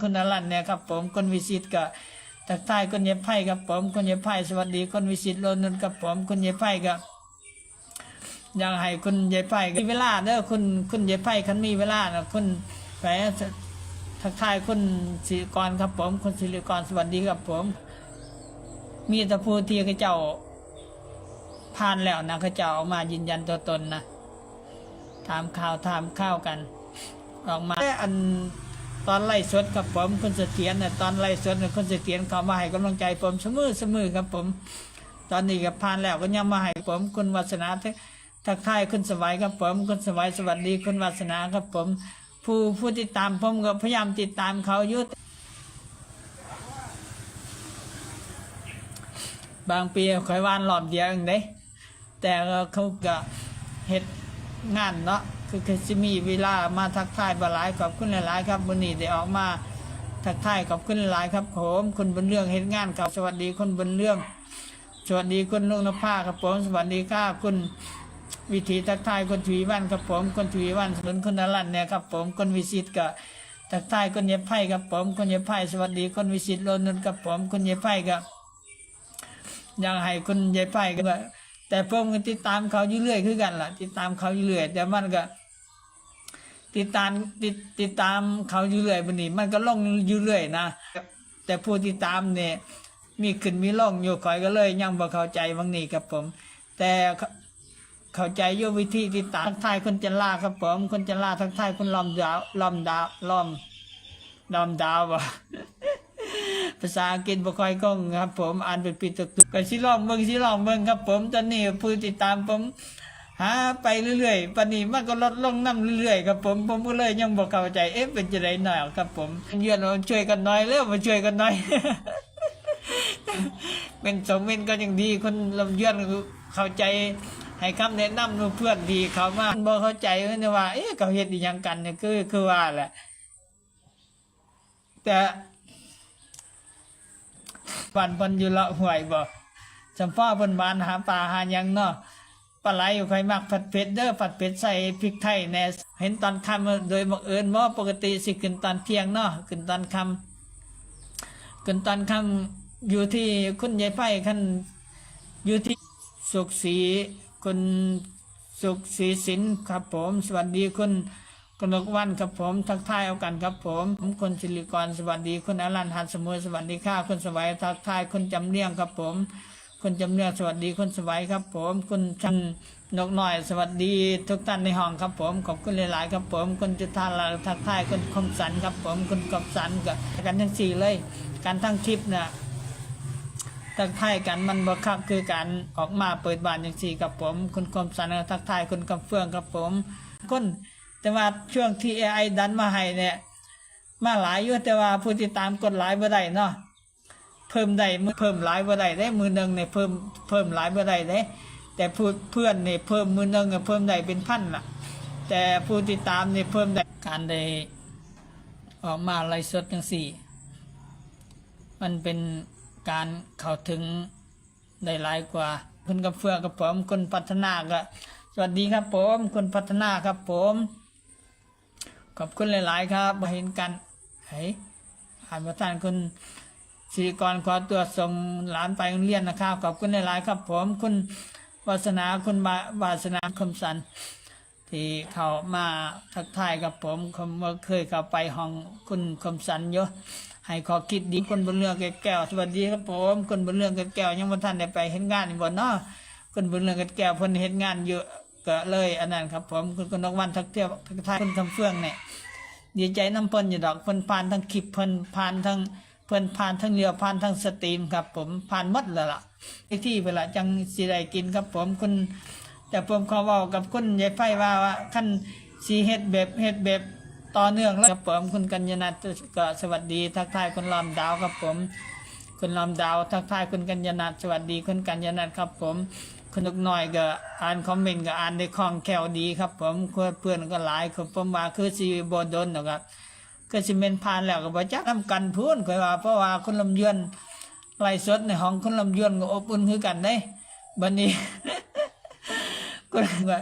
คุณอรันเนี่ยครับผมคนวิสิตก็ทักทายคนเย็บไพ่ครับผมคนเย็บไพ่สวัสดีคนวิสิตโลนนท์ครับผมคนเย็บไพ่ก็อยากให้คุณเย็บไพ่มีเวลาเด้อคุณคุณเย็บไพ่คันมีเวลานะคุณแฝทักทายคุณศิริกรครับผมคุณศิริกรสวัสดีครับผม มีตะพูที่เขาเจ้าผ่านแล้วนะเขาเจ้าเอามายืนยันตัวตนนะถามข่าวถามข้าวกัน ออกมาแต่อัน ตอนไล่สดกับผมคุณเสถียรเนี่ยตอนไล่สดเนี่ยคุณเสถียรเขามาให้กำลังใจผมเสมอเสมอครับผม ตอนนี้กับผ่านแล้วก็ยังมาให้ผมคุณวัฒนาทักทายคุณสวัยครับผมคุณสวัยสวัสดีคุณวัฒนาครับผม ผู้ผู้ติดตามผมก็พยายามติดตามเขาอยุบางปีคอยวานหลอบเดียวเองเด้แต่เขาก็เฮ็ดงานเนาะ คือคือจะมีเวลามาทักทายบหลายขอบคุณหลายๆครับวันนี้ได้ออกมาทักทายขอบคุณหลายครับผมคุณบนเรื่องเฮ็ดงานกับสวัสดีคนบนเรื่อง สวัสดีคุณลุงนภาครับผมสวัสดีค่ะคุณวิธีทักทายคนทวีวันครับผมคนทวีวันสนุนคณนรันเนี่ยครับผมคนวิสิตก็ทักทายคนเย็บไพ่ครับผมคนเย็บไพ่สวัสดีคนวิสิตโลนุนครับผมคนเย็บไพ่ครับอยากให้คุณเย็บไพ่ก็แต่ผมก็ติดตามเขาอยู่เรื่อยคือกันล่ะติดตามเขาอยู่เรื่อยแต่มันก็ ติดตามติดติดตามเขาอยู่เรื่อยบันนี้มันก็ลงอยู่เรื่อยนะ แต่ผู้ติดตามเนี่ยมีขึ้นมีลงอยู่คอยก็เลยยังบ่เข้าใจบางนี้ครับผม แต่เข้าใจโยวิธีติดตามทักทายคนจันลาครับผมคนจันลาทักทายคนลอมดาวลอมดาวลอมลอมดาวบ่ภาษาอังกฤษบ่ค่อยคล่องครับ ผมอ่านเป็นปิดตุกตุกก็สิลองเบิ่งสิลองเบิ่งครับ ผมตอนนี้ผู้ติดตามผม หาไปเรื่อยๆปนีมันก็ลดลงนํเรื่อยๆครับผมผมก็เลยยังบ่เข้าใจเอ๊ะเป็นจังได๋หน่อยครับผมเยือนว่าช่วยกันหน่อยเร็วมาช่วยกันหน่อยเป็นสมเป็นก็ยังดีคนลำเยือนเข้าใจให้คำแนะนำเพื่อนดีเขามาบ่เข้าใจเนี่ยว่า เอ๊ะเขาเฮ็ดอีหยังกันเนี่ยคือคือว่าแหละ แต่ปันเพิ่นอยู่ละห่วยบ่จำพ่อเพิ่นบานหาปลาหาหยังเนาะ ลาไหลอยู่ใครมักผัดเผ็ดเด้อผัดเผ็ดใส่พริกไทยแน่เห็นตอนค่ำโดยบังเอิญบ่าปกติสิขึ้นตอนเที่ยงเนาะขึ้นตอนค่ำขึ้นตอนค่ำอยู่ที่คุณยายไผ่คันอยู่ที่สุขศรีคุณสุขศรีสินครับผม สวัสดีคุณกนกวันครับผม ทักทายเอากันครับผมผมคนสิริกรสวัสดีคุณอรันหันสมุทรสวัสดีค่ะคุณสวัยทักทายคุณจำเนียงครับผม คุณจำเนียงสวัสดีคุณสวัยครับ ผมคุณชันนกหน่อย สวัสดีทุกท่านในห้องครับผมขอบคุณหลาย ๆ ครับผมคุณจุธาลาทักทายคุณคมสันครับ ผมคุณกอบสันกับกันทั้งสี่เลย การทั้งคลิปเนี่ยทักทายกันมันบ่คักคือการออกมาเปิดบ้านอย่างสี่กับผม คุณคมสันก็ทักทายคุณกำเฟืองกับผมคนแต่ว่าช่วงที่ AI ดันมาให้เนี่ย มาหลายอยู่แต่ว่าผู้ติดตามกดหลายบ่ได้เนาะ เพิ่มได้เพิ่มหลายบ่ได้ได้มือหนึ่งเนี่ยเพิ่มเพิ่มหลายบ่ได้เด้แต่ผู้เพื่อนเนี่ยเพิ่มมือหนึ่งเพิ่มได้เป็นพันล่ะแต่ผู้ติดตามเนี่ยเพิ่มได้การได้ออกมาไลฟ์สดจังสี่ มันเป็นการเข้าถึงได้หลายกว่าคุณกับเฟือกับผมคุณพัฒนาก็สวัสดีครับผมคุณพัฒนาครับผม ขอบคุณหลาย ๆ ครับมาเห็นกันเฮ้ยอ่านประธานคุณ สิริกรขอตัวส่งหลานไปโรงเรียนนะครับขอบคุณหลายๆครับผมคุณวาสนาคุณบาวาสนาคมสันที่เขามาทักทายกับผมผมเคยเข้าไปห้องคุณคมสันเยอะให้ขอคิดดีคนบนเรือแก้วสวัสดีครับผมคนบนเรือแก้วยังบ่ทันได้ไปเห็นงานบ่เนาะคนบนเรือแก้วเพิ่นเห็นงานเยอะก็เลยอันนั้นครับผมคุณกนกวันทักเที่ยวทักทายคุณคำเฟื่องเนี่ยดีใจน้ำเพิ่นอยู่ดอกเพิ่นผ่านทั้งคลิปเพิ่นผ่านทั้ง เพิ่นผ่านทั้งเรือผ่านทั้งสตรีมครับ ผมผ่านหมดแล้วล่ะไอ้ที่เวลาจังสิได้กินครับผมคุณแต่ผมขอเว้ากับคุณยายไฟว่าว่าขั้นสีเฮ็ดแบบเฮ็ดแบบต่อเนื่องแล้วครับผมคุณกัญญนัทก็สวัสดี ทักทายคุณลอมดาวครับผม คุณลอมดาว ทักทายคุณกัญญนัทสวัสดีคุณกัญญนัทครับผมคุณนกน้อยก็อ่านคอมเมนต์ก็อ่านได้คล่องแคล่วดีครับ ผมเพื่อนก็หลายคนผมว่าคือสิบ่โดนหรอกครับ ก็สิเมนผ่านแล้วก็บ่จักนํกันพูนค่อยว่าเพราะว่าคุณลำยืนไล่สดในห้องคุณลำยืนก็อบอุ่นคือกันเด้บัดนี้ก็เลยว่า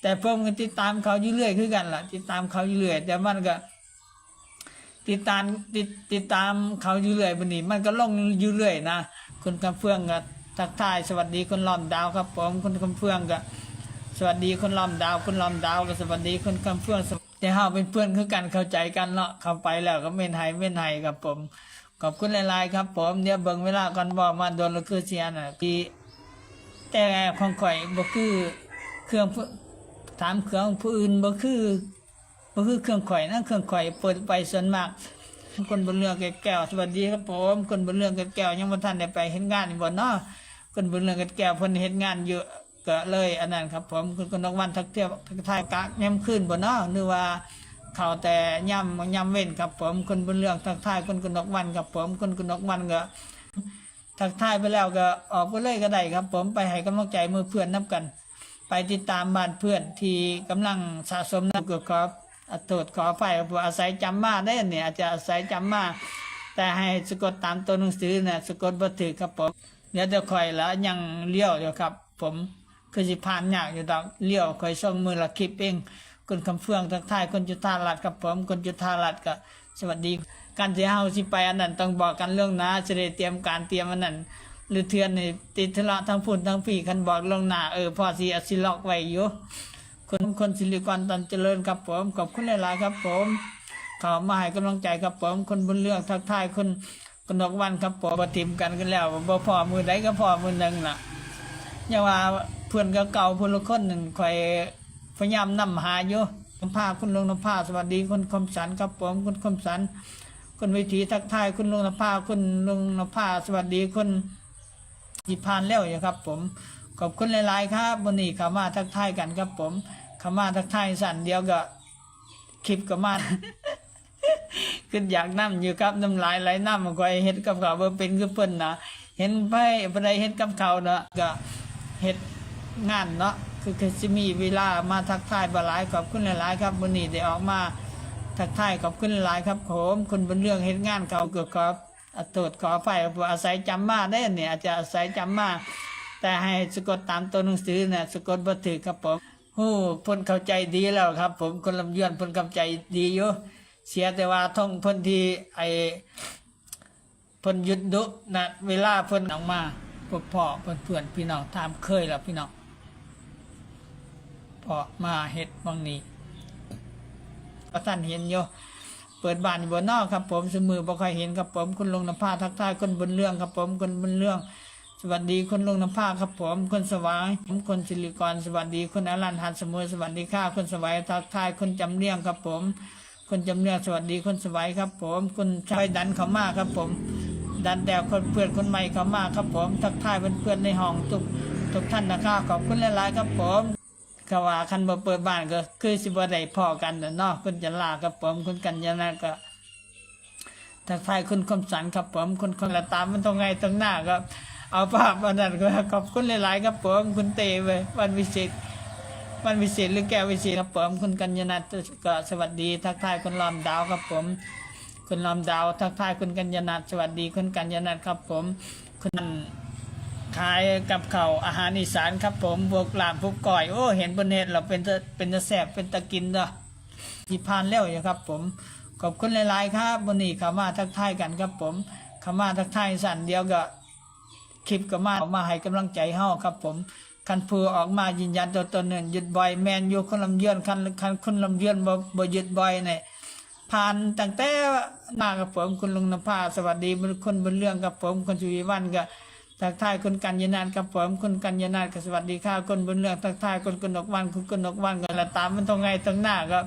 แต่มก็ติดตามเขาอยู่เรื่อยคือกันล่ะ ติดตามเขาอยู่เรื่อยแต่มันก็ ติดตามติดติดตามเขาอยู่เรื่อยบันนี้ มันก็ลงอยู่เรื่อยนะคุณคำเฟืองก็ทักทายสวัสดีคุณล้อมดาวครับผมคุณคำเฟืองก็สวัสดีคุณล้อมดาวคุณล้อมดาวก็สวัสดีคุณคำเฟือง แต่เฮาเป็นเพื่อนคือกันเข้าใจกันเนาะเข้าไปแล้วก็เม่นไห้เม่นไห้ครับผมขอบคุณหลายๆครับ ผมเดี๋ยวเบิ่งเวลาก่อนบอกมาโดนล้วคือเสียน่ะที่แต่ของข่อยบ่คือเครื่องถามเครื่องผู้อื่นบ่คือบ่คือเครื่องข่อยนะเครื่องข่อยเปิดไปส่วนมากคนบนเรือแก้วสวัสดีครับผมคนบนเรือแก้วยังบ่ทันได้ไปเฮ็ดงานบ่เนาะคนบนเรือแก้วเพิ่นเฮ็ดงานเยอะ ก็เลยอันนั้นครับผมคุณกนกวันทักเที่ยวทักทายกะย่ำขึ้นบ่เนาะหรือว่าเขาแต่ย่ำย่ำเว้นครับผมคนบนเรื่องทักทายคนกนกวันครับผมคนกนกวันก็ทักทายไปแล้วก็ออกไปเลยก็ได้ครับ ผมไปให้กำลังใจมือเพื่อนนับกัน ไปติดตามบ้านเพื่อนที่กำลังสะสมน้ำเกือบครับอัตโทษขอไฟผมอาศัยจำมาได้เนี่ยอาจจะอาศัยจำมา แต่ให้สะกดตามตัวหนังสือเนี่ยสะกดบัถือครับผมเดี๋ยวจะคอยแล้วยังเลี้ยวอยู่ครับ ผม คือสิผ่านยากอยู่ดอกเลี้ยวคอยส่งมือละคลิปเองคนคำเฟืองทักทายคนจุฑารัดกับผมคนจุฑารัดก็สวัสดีการที่เฮาสิไปอันนั้นต้องบอกกันเรื่องนะจะได้เตรียมการเตรียมอันนั้นหรือเทือนนี่ติดธุระทั้งพุ่นทั้งปีคันบอกลงหน้าเออพอสิเอสิล็อกไว้อยู่คนคนสิริกรตันเจริญครับผมขอบคุณหลายๆครับผมขามาให้กำลังใจครับผมคนบนเรื่องทักทายคนกนกวันครับผมบ่ทิมกันกันแล้วบ่พอมือใดก็พอมือหนึ่งล่ะอย่าว่า เพื่อนก็เก่าเพื่อนละคนหนึ่งคอยพยายามนำหาอยู่น้ำผ้าคุณลุงน้ำผ้าสวัสดีคุณคมสันครับผมคุณคมสันคุณวิถีทักทายคุณลุงน้ำผ้าคุณลุงน้ำผ้าสวัสดีคุณจิพานแล้วอยู่ครับ ผมขอบคุณหลายๆครับวันนี้ขามาทักทายกันครับผมขามาทักทายสั่นเดียวก็คลิปก็มาขึ้นอยากน้ำอยู่ครับน้ำลายไหลน้ำมันก็เฮ็ดกับเขาวเป็นคือเพิ่นนะเห็นไปบ่ได้เฮ็ดกับเขาวเนาะก็เฮ็ด งานเนาะคือคือสิมีเวลามาทักทายบ่หลายขอบคุณหลายๆครับวันนี้ได้ออกมาทักทายขอบคุณหลายครับผมคนบนเรื่องเฮ็ดงานเขาเกี่ยวกับอตโทษขอไฟอาศัยจำมาได้เนี่ยอาจจะอาศัยจำมาแต่ให้สะกดตามตัวหนังสือเนี่ยสะกดบ่ถือครับผมฮู้พิ่นเข้าใจดีแล้วครับ ผมคนลำยวนพิ่นเข้าใจดีอยู่เสียแต่ว่าท่องพิ่นที่ไอพิ่นยุดดุนะเวลาพิ่นออกมาพวกพ่อเพิ่นเพื่อนพี่น้องถามเคยแล้วพี่น้อง พอมาเฮ็ดวังนี้ก็ท่านเห็นอยู่เปิดบ้านอยู่บนนอกครับ ผมสมือบ่ค่อยเห็นครับผมคุณลงน้ำผ้าทักทายคนบนเรื่องครับผมคนบนเรื่อง สวัสดีคนลงน้ำผ้าครับผมคนสวายผมคนสิริกรสวัสดีคนอรันหันเสมอสวัสดีค่ะคนสวายทักทายคนจำเรียงครับผม คนจำเรียงสวัสดีคนสวายครับ ผมคนชายดันเขามาครับผม ดันแดวคนเพื่อนคนใหม่เขามาครับผมทักทายเพื่อนๆในห้องทุกทุกท่านนะครับขอบคุณหลายๆครับผม ก็ว่าคันบ่เปิดบ้านก็คือสิบ่ได้พอกันน่ะเนาะคุณจันลาครับผมคุณกัญญาณก็ทักทายคุณคมสันครับผมคุณคนละตามมันตรงไงตรงหน้าครับเอาภาพอันนั้นก็ขอบคุณหลาย ๆ ครับผมคุณเตเว้ยวันวิเศษวันวิเศษหรือแก้ววิเศษครับผมคุณกัญญาณก็สวัสดี ทักทายคุณลอมดาวครับผมคุณลอมดาว ทักทายคุณกัญญาณสวัสดีคุณกัญญาณครับผมคุณ ขายกับเขาอาหารอีสานครับผมบวกลามพวกก่อยโอ้เห็นบนเน็ตเราเป็นเป็นตะแสบเป็นตะกินเนาะที่ผ่านแล้วอยู่ครับ ผมขอบคุณหลายๆครับวันนี้ขามาทักทายกันครับผมขามาทักทายสั่นเดียวก็คลิปก็มาออกมาให้กำลังใจเฮาครับ ผมคันพูออกมายืนยันตัวตนหนึ่งหยุดบ่อยแมนอยู่คนลำเยือนคันคันคนลำเยือนบ่บ่หยุดบ่อยเนี่ยผ่านตั้งแต่มากับผมคุณลุงนภาสวัสดีคนบนเรื่องกับผมคนชุวิวันก็ ทักทายคนกัญญาณานกับผมคนกัญญาณานก็สวัสดีค่ะคนบนเรื่องทักทายคนกนกวันคุณกนกวันก็ละตามมันตรงไงตรงหน้าครับ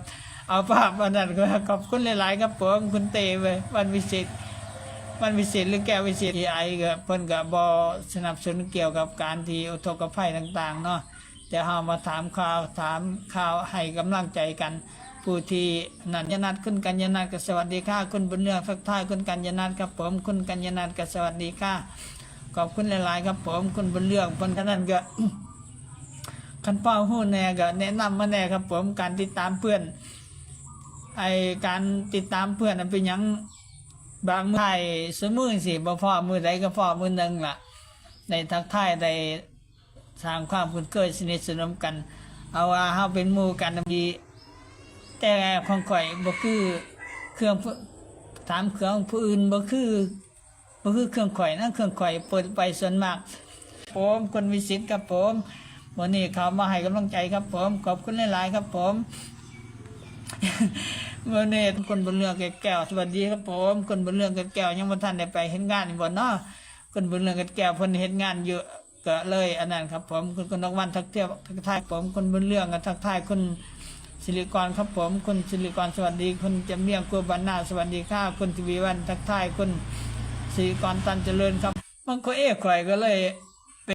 เอาภาพวันนั้นก็ขอบคุณหลายๆครับผมคุณเตเว้ยวันวิเศษวันวิเศษหรือแก้ววิเศษไอก็เพิ่นก็บ่สนับสนุนเกี่ยวกับการที่อุทกภัยต่างๆเนาะแต่เฮามาถามข่าวถามข่าวให้กำลังใจกัน ผู้ที่นันยนัดคุณกัญญานัทก็สวัสดีค่ะคุณบุญเรืองทักทายคุณกัญญานัทครับผมคุณกัญญานัทก็สวัสดีค่ะ ขอบคุณหลายๆครับผมคุณบุญเรื่องเพิ่นนั่นก็คันเป้าหู้แน่ก็แนะนำมาแน่ครับผมการติดตามเพื่อนไอการติดตามเพื่อนเป็นยังบางมือไทยสมือสิบ่พอมือใดก็พอมือหนึ่งล่ะในทักทายในสร้างความคุ้นเคยสนิทสนมกัน เอาว่าเฮาเป็นหมู่กันดีแต่ของข่อยบ่คือเครื่องถามเครื่องผู้อื่นบ่คือ บ่คือเครื่องข่อยนะเครื่องข่อยเปิดไปส่วนมาก ผมคนวิสิตครับผมวันนี้เขามาให้กำลังใจครับผม ขอบคุณหลายๆครับผมเมื่อนี้คนบนเรือแก่แก้วสวัสดีครับผม คนบนเรือแก่แก้วยังบ่ทันได้ไปเห็นงานบ่เนาะคนบนเรือแก่แก้วเพิ่นเฮ็ดงานเยอะก็เลยอันนั้นครับผมคุณคนนกวันทักเที่ยวทักทายผมคนบนเรือก็ทักทายคุณสิริกรครับผมคุณสิริกรสวัสดีคุณจำเนียงกัวบันนาสวัสดีค่ะคุณทวีวันทักทายคุณ สีก่อนตันเจริญครับ มันก็เอ้ข่อยก็เลย